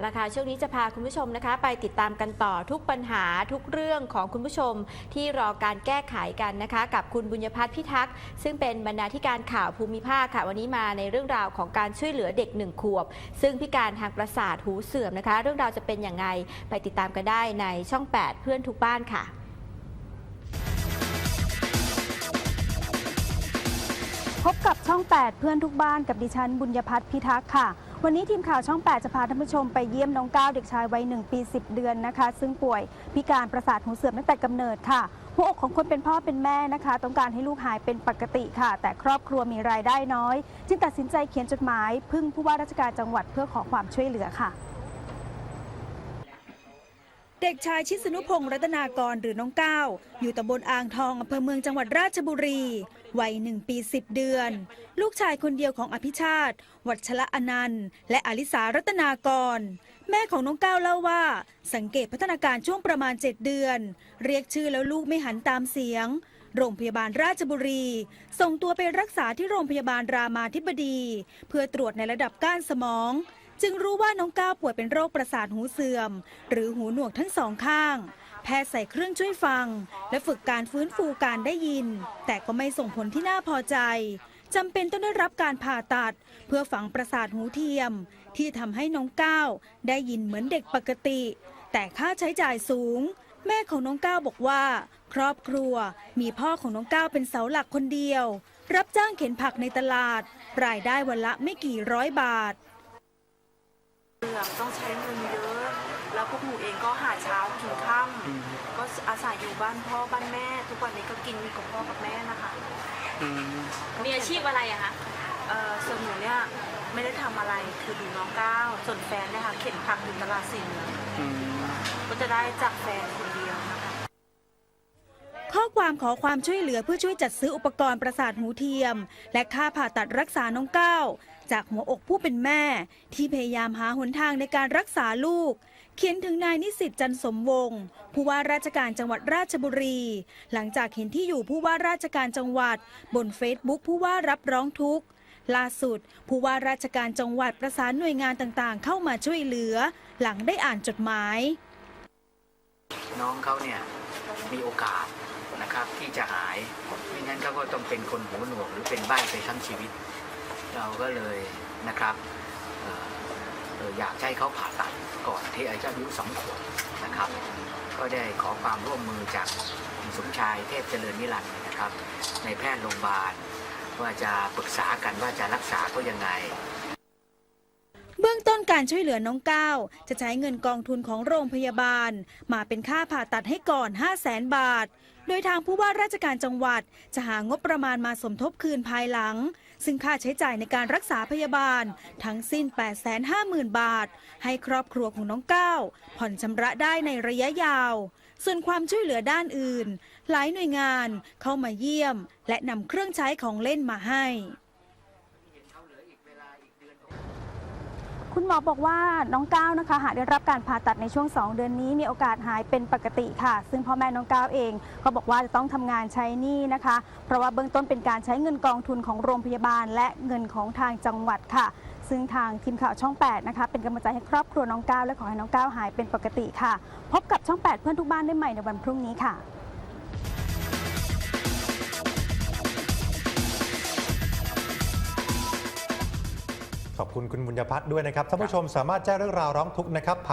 เอาละค่ะช่วงนี้จะพาคุณผู้ชมนะคะ ไปติดตามกันต่อทุกปัญหาทุกเรื่องของคุณผู้ชมที่รอการแก้ไขกันนะคะ กับคุณบุญยพัฒน์พิทักษ์ซึ่งเป็นบรรณาธิการข่าวภูมิภาคค่ะ วันนี้มาในเรื่องราวของการช่วยเหลือเด็กหนึ่งขวบ ซึ่งพิการทางประสาทหูเสื่อมนะคะ เรื่องราวจะเป็นอย่างไรไปติดตามกันได้ในช่อง 8 เพื่อนทุกบ้านค่ะพบกับช่อง 8 เพื่อนทุกบ้านกับดิฉันบุญยพัฒน์พิทักษ์ค่ะ วันนี้ทีมข่าวช่อง 8 จะพาท่านผู้ชมไปเยี่ยมน้องก้าวเด็กชายวัย 1 ปี 10 เดือนนะคะ ซึ่งป่วยพิการประสาทหูเสื่อมตั้งแต่กำเนิดค่ะ หัวอกของคนเป็นพ่อเป็นแม่นะคะ ต้องการให้ลูกหายเป็นปกติค่ะ แต่ครอบครัวมีรายได้น้อย จึงตัดสินใจเขียนจดหมาย พึ่งผู้ว่าราชการจังหวัดเพื่อขอความช่วยเหลือค่ะ เด็กชายชิสนุพงศ์รัตนากรหรือน้องก้าวอยู่ตำบลอ่างทองอำเภอเมืองจังหวัดราชบุรีวัยหนึ่งปี10เดือน ลูกชายคนเดียวของอภิชาติ วัชระอนันต์ และอลิสารัตนากร แม่ของน้องก้าวเล่าว่า สังเกตพัฒนาการช่วงประมาณ7เดือน เรียกชื่อแล้วลูกไม่หันตามเสียง โรงพยาบาลราชบุรี ส่งตัวไปรักษาที่โรงพยาบาลรามาธิบดี เพื่อตรวจในระดับก้านสมอง จึงรู้ว่าน้องก้าวป่วยเป็นโรคประสาทหูเสื่อม หรือหูหนวกทั้งสองข้าง แพทย์ใส่เครื่องช่วยฟัง และฝึกการฟื้นฟูการได้ยิน แต่ก็ไม่ส่งผลที่น่าพอใจจำเป็นต้องได้รับการผ่าตัด เพื่อฝังประสาทหูเทียม ที่ทำให้น้องก้าวได้ยินเหมือนเด็กปกติ แต่ค่าใช้จ่ายสูง แม่ของน้องก้าวบอกว่า ครอบครัวมีพ่อของน้องก้าวเป็นเสาหลักคนเดียว รับจ้างเข็นผักในตลาด รายได้วันละไม่กี่ร้อยบาท องต้องใช้เงินเยอะ แล้วพวกหนูเองก็หาเช้ากินค่ำก็อาศัยอยู่บ้านพ่อบ้านแม่ ทุกวันนี้ก็กินกับพ่อกับแม่นะคะมีอาชีพอะไรอะคะเอ่อส่วนหนูเนี่ยไม่ได้ทำอะไรคือดูน้องก้าวส่วนแฟนเนี่ยค่ะเข็นผักอยู่ตลาดสี่เมืองก็จะได้จากแฟนคนเดียวนะคะ ข้อความขอความช่วยเหลือเพื่อช่วยจัดซื้ออุปกรณ์ประสาทหูเทียม และค่าผ่าตัดรักษาน้องก้าวจากหัวอกผู้เป็นแม่ ที่พยายามหาหนทางในการรักษาลูก เขียนถึงนายนิสิตจันสมวงศ์ผู้ว่าราชการจังหวัดราชบุรี หลังจากเห็นที่อยู่ผู้ว่าราชการจังหวัด บนเฟซบุ๊กผู้ว่ารับร้องทุกข์ล่าสุด ผู้ว่าราชการจังหวัดประสานหน่วยงานต่างๆ เข้ามาช่วยเหลือ หลังได้อ่านจดหมาย น้องเขาเนี่ยมีโอกาส นะครับที่จะหายไม่งั้นเขาก็ต้องเป็นคนหูหนวกหรือเป็นใบ้ไปทั้งชีวิต เราก็เลยนะครับเอ่อเอ่ออยากให้เขาผ่าตัดก่อนที่อายุสองขวบนะครับ ก็ได้ขอความร่วมมือจากคุณสมชายเทพเจริญนิรันดร์นะครับ ในแพทย์โรงพยาบาลว่าจะปรึกษากันว่าจะรักษาเขายังไง การช่วยเหลือน้องก้าวจะใช้เงินกองทุนของโรงพยาบาล มาเป็นค่าผ่าตัดให้ก่อน 5 0 0แสนบาท โดยทางผู้ว่าราชการจังหวัดจะหางบประมาณมาสมทบคืนภายหลัง ซึ่งค่าใช้จ่ายในการรักษาพยาบาล ทั้งสิ้น 850,000 บาท ให้ครอบครัวของน้องก้าวผ่อนชำระได้ในระยะยาว ส่วนความช่วยเหลือด้านอื่น หลายหน่วยงานเข้ามาเยี่ยม และนำเครื่องใช้ของเล่นมาให้ คุณหมอบอกว่าน้องก้าวนะคะ หากได้รับการผ่าตัดในช่วง 2 เดือนนี้มีโอกาสหายเป็นปกติค่ะ ซึ่งพ่อแม่น้องก้าวเอง ก็บอกว่าจะต้องทำงานใช้หนี้นะคะ เพราะว่าเบื้องต้นเป็นการใช้เงินกองทุนของโรงพยาบาล และเงินของทางจังหวัดค่ะ ซึ่งทางทีมข่าวช่อง 8 นะคะ เป็นกำลังใจให้ครอบครัวน้องก้าวและขอให้น้องก้าวหายเป็นปกติค่ะ พบกับช่อง 8 เพื่อนทุกบ้านได้ใหม่ในวันพรุ่งนี้ค่ะ ขอบคุณคุณบุญญพัฒน์ด้วยนะครับท่านผู้ชมสามารถแจ้งเรื่องราวร้องทุกข์นะครับผ่าน